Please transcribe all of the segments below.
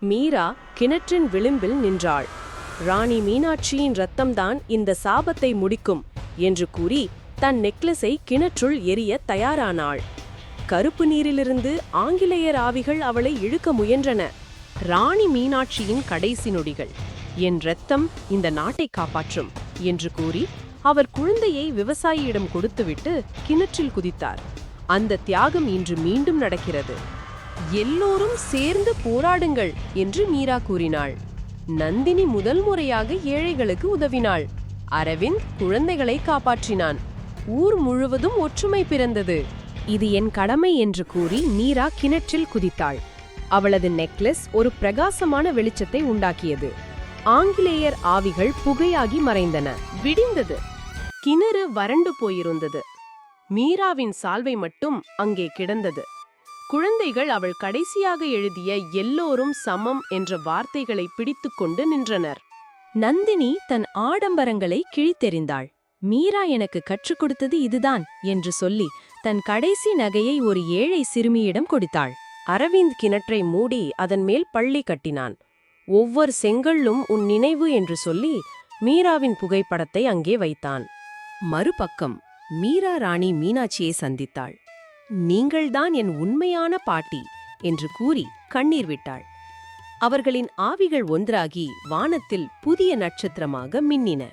மீரா கிணற்றின் விளிம்பில் நின்றாள். ராணி மீனாட்சியின் ரத்தம்தான் இந்த சாபத்தை முடிக்கும் என்று கூறி தன் நெக்லஸை கிணற்றுள் எரிய தயாரானாள். கருப்பு நீரிலிருந்து ஆங்கிலேயர் ஆவிகள் அவளை இழுக்க முயன்றன. ராணி மீனாட்சியின் கடைசி நொடிகள் என் ரத்தம் இந்த நாட்டை காப்பாற்றும் என்று கூறி அவர் குழந்தையை விவசாயியிடம் கொடுத்துவிட்டு கிணற்றில் குதித்தார். அந்த தியாகம் இன்று மீண்டும் நடக்கிறது. எல்லோரும் சேர்ந்து போராடுங்கள் என்று மீரா கூறினாள். நந்தினி முதல் முறையாக ஏழைகளுக்கு உதவினாள். அரவிந்த் குழந்தைகளை காப்பாற்றினான். ஊர் முழுவதும் ஒற்றுமை பிறந்தது. இது என் கடமை என்று கூறி மீரா கிணற்றில் குதித்தாள். அவளது நெக்லஸ் ஒரு பிரகாசமான வெளிச்சத்தை உண்டாக்கியது. ஆங்கிலேயர் ஆவிகள் புகையாகி மறைந்தன. விடிந்தது. கிணறு வறண்டு போயிருந்தது. மீராவின் சால்வை மட்டும் அங்கே கிடந்தது. குழந்தைகள் அவள் கடைசியாக எழுதிய எல்லோரும் சமம் என்ற வார்த்தைகளை பிடித்துக்கொண்டு நின்றனர். நந்தினி தன் ஆடம்பரங்களை கிழித்தெறிந்தாள். மீரா எனக்கு கற்றுக் கொடுத்தது இதுதான் என்று சொல்லி தன் கடைசி நகையை ஒரு ஏழை சிறுமியிடம் கொடுத்தாள். அரவிந்த் கிணற்றை மூடி அதன் மேல் பள்ளி கட்டினான். ஒவ்வொரு செங்கல்லும் உன் நினைவு என்று சொல்லி மீராவின் புகைப்படத்தை அங்கே வைத்தான். மறுபக்கம் மீரா ராணி மீனாட்சியை சந்தித்தாள். நீங்கள்தான் என் உண்மையான பாட்டி என்று கூறி கண்ணீர் விட்டாள். அவர்களின் ஆவிகள் ஒன்றாகி வானத்தில் புதிய நட்சத்திரமாக மின்னின.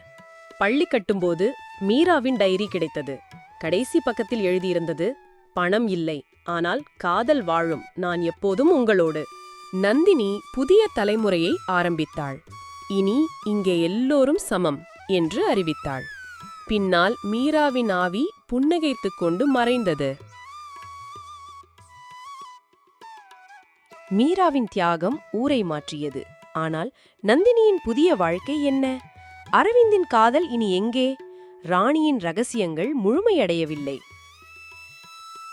பள்ளி கட்டும்போது மீராவின் டைரி கிடைத்தது. கடைசி பக்கத்தில் எழுதியிருந்தது பணம் இல்லை ஆனால் காதல் வாழும் நான் எப்போதும் உங்களோடு. நந்தினி புதிய தலைமுறையை ஆரம்பித்தாள். இனி இங்கே எல்லோரும் சமம் என்று அறிவித்தாள். பின்னால் மீராவின் ஆவி புன்னகைத்துக் கொண்டு மறைந்தது. மீராவின் தியாகம் ஊரை மாற்றியது. ஆனால் நந்தினியின் புதிய வாழ்க்கை என்ன? அரவிந்தின் காதல் இனி எங்கே? ராணியின் ரகசியங்கள் முழுமையடையவில்லை.